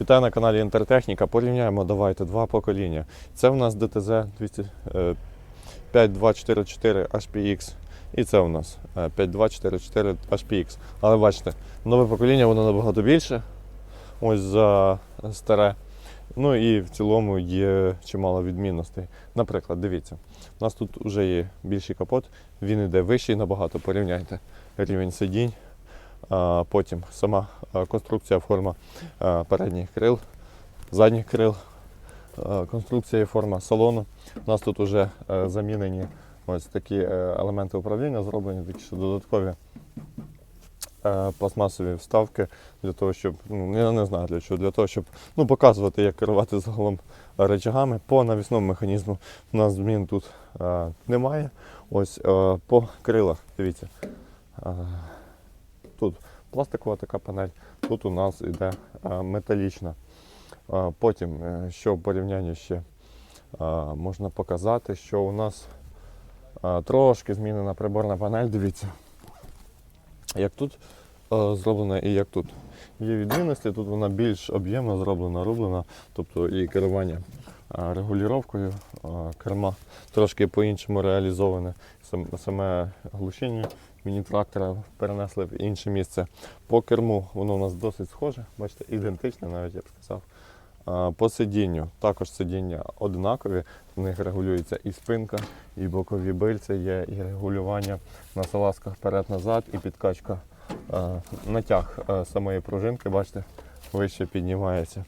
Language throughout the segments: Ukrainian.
Вітаю на каналі Інтертехніка. Порівняємо давайте два покоління. Це в нас DTZ 200, е, 5244 HPX. І це у нас е, 5244 HPX. Але бачите, нове покоління воно набагато більше. Ось за старе. Ну і в цілому є чимало відмінностей. Наприклад, дивіться, у нас тут вже є більший капот, він йде вищий набагато. Порівняйте рівень сидінь. Потім сама конструкція, форма передніх крил, задніх крил, конструкція і форма салону. У нас тут вже е, замінені ось такі е, елементи управління, зроблені такі ще додаткові е, пластмасові вставки для того, щоб ну я не знаю для чого, для того, щоб ну, показувати, як керувати загалом речагами. По навісному механізму у нас змін тут немає. Ось по крилах, дивіться. Тут пластикова така панель, тут у нас йде е, металічна. Е, Потім, е, що в порівнянні ще можна показати, що у нас трошки змінена приборна панель, дивіться, як тут зроблена і як тут. Є відмінності, тут вона більш об'ємно зроблена, рублена, тобто і керування е, керма трошки по-іншому реалізоване. Саме глушіння міні-трактора перенесли в інше місце. По керму воно у нас досить схоже, бачите, ідентичне, навіть я б сказав. По сидінню також сидіння однакові, в них регулюється і спинка, і бокові бильця є, і регулювання на салазках вперед-назад, і підкачка натяг самої пружинки, бачите, вище піднімається.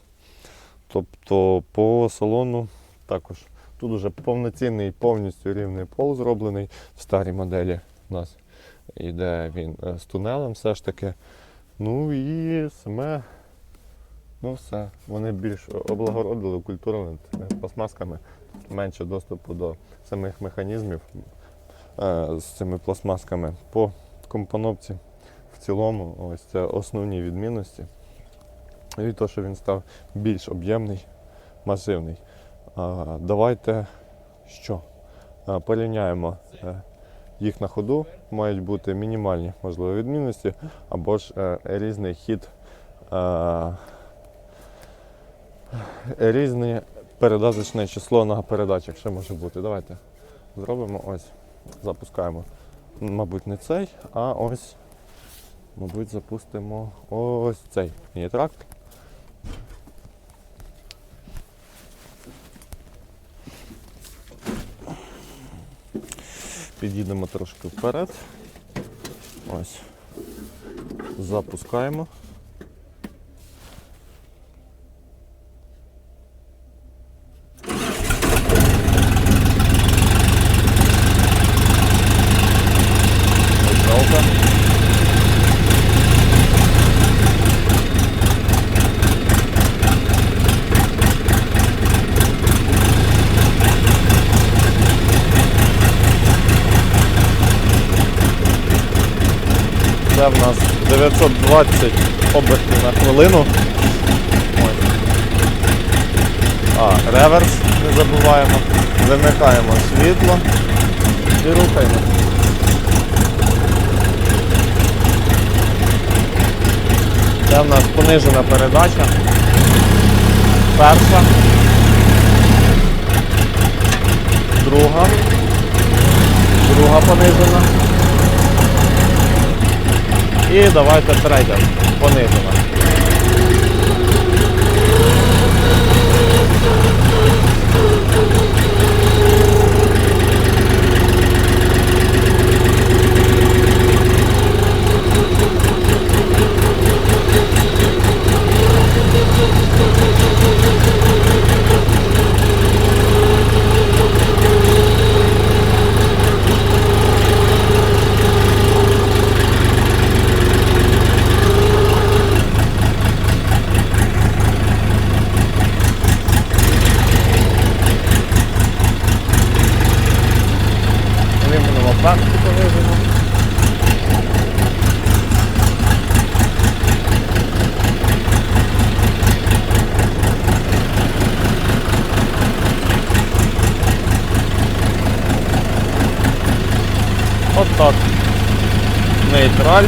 Тобто по салону також тут уже повноцінний, повністю рівний пол зроблений в старій моделі у нас йде він е, з тунелем все ж таки. Ну і саме, ну все, вони більш облагородили, укультурили тими пластмасками, менше доступу до самих механізмів е, з цими пластмасками. По компоновці в цілому ось це основні відмінності. І те, що він став більш об'ємний, масивний. Давайте що? Порівняємо е, їх на ходу. Мають бути мінімальні можливі відмінності або ж е, різний хід, е, різне передаточне число на передачах ще може бути. Давайте зробимо ось, запускаємо. Мабуть, не цей, а ось, мабуть, запустимо ось цей міні-трактор. Підійдемо трошки вперед. Ось. Запускаємо. Це в нас 920 обертів на хвилину. Ось. А, реверс не забуваємо. Вимикаємо світло і рухаємо. Це в нас понижена передача. Перша. Друга. Друга понижена. І давайте третя понижена. Так. Нейтраль.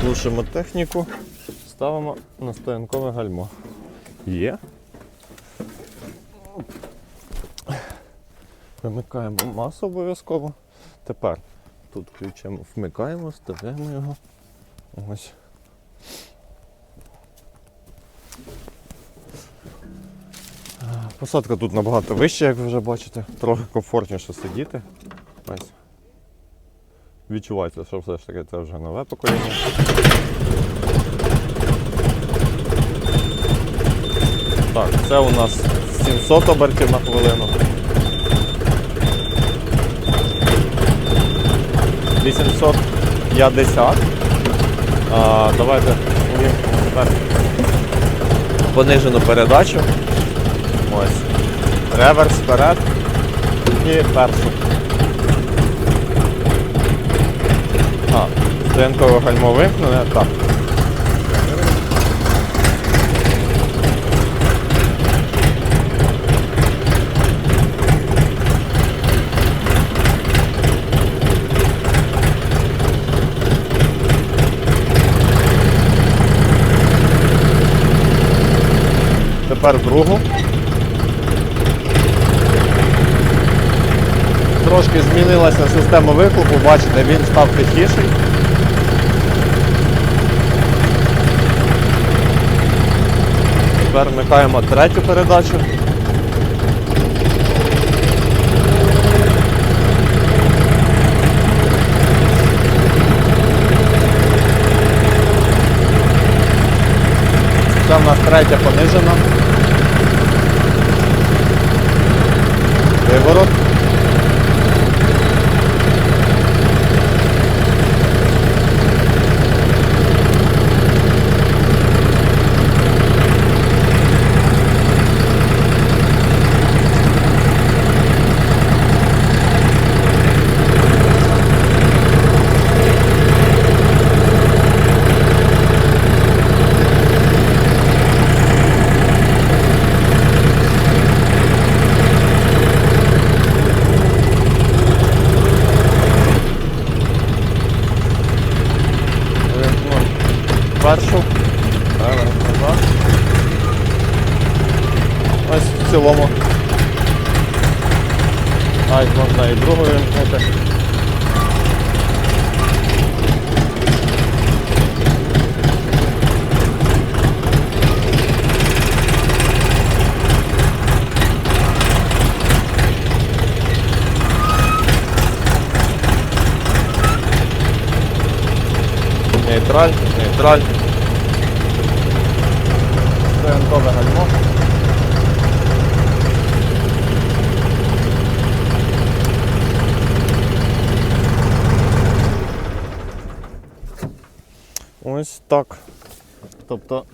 Глушимо техніку. ставимо на стоянкове гальмо. Є. Вимикаємо масу обов'язково. Тепер тут включимо, вмикаємо, вставляємо його. Ось. Посадка тут набагато вища, як ви вже бачите, трохи комфортніше сидіти. Ось. Відчувається, що все ж таки це вже нове покоління. Так, це у нас 700 обертів на хвилину. 850. А, давайте тепер понижену передачу. Ось. Реверс вперед і першу. А, стоянкове гальмо вимкнене. Так. Тепер другу. Трошки змінилася система вихлопу, бачите, він став тихіший. Тепер вмикаємо третю передачу. Це в нас третя понижена. Виворот. Вимкнув першу. Реверс назад. Ось в цілому. Навіть можна і другу вимкнути. Нейтраль, нейтраль. Стоянкове гальмо. Ось так. Тобто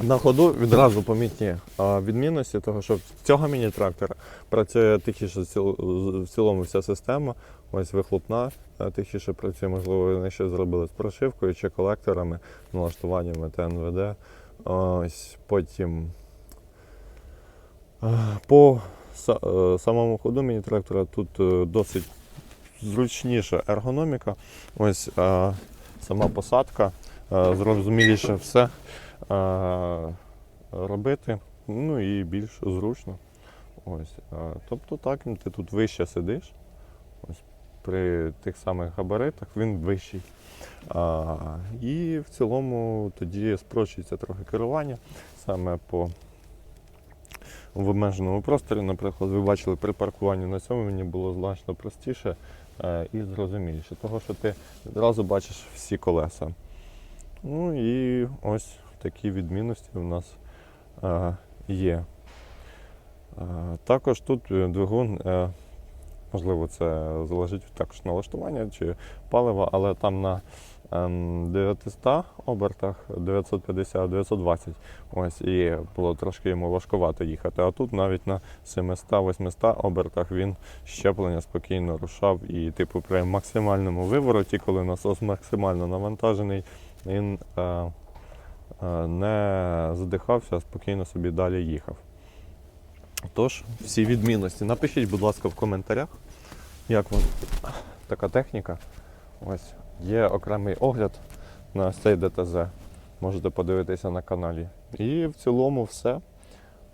на ходу відразу помітні відмінності, того, що в цього міні-трактора працює тихіше в цілому вся система, ось вихлопна тихіше працює, можливо, вони ще зробили з прошивкою чи колекторами, налаштуваннями ТНВД. Ось потім по е, самому ходу міні-трактора тут е, досить зручніша ергономіка. Ось сама посадка, зрозуміліше все робити, ну і більш зручно. Ось, тобто так, ти тут вище сидиш. Ось, при тих самих габаритах він вищий. А, і в цілому тоді спрощується трохи керування саме по в обмеженому просторі. Наприклад, ви бачили при паркуванні на цьому мені було значно простіше е, і зрозуміліше, того що ти одразу бачиш всі колеса. Ну і ось такі відмінності у нас е, є. Е, також тут е, двигун, е, можливо, це залежить також налаштування чи палива, але там на 900 обертах 950-920. Ось і було трошки йому важкувато їхати. А тут навіть на 700-800 обертах він щеплення спокійно рушав. І, типу, при максимальному вивороті, коли насос максимально навантажений, він е, е, не задихався, а спокійно собі далі їхав. Тож, всі відмінності. Напишіть, будь ласка, в коментарях, як вам така техніка. Ось є окремий огляд на цей ДТЗ. Можете подивитися на каналі. І в цілому все.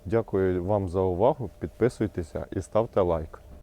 Дякую вам за увагу. Підписуйтеся і ставте лайк.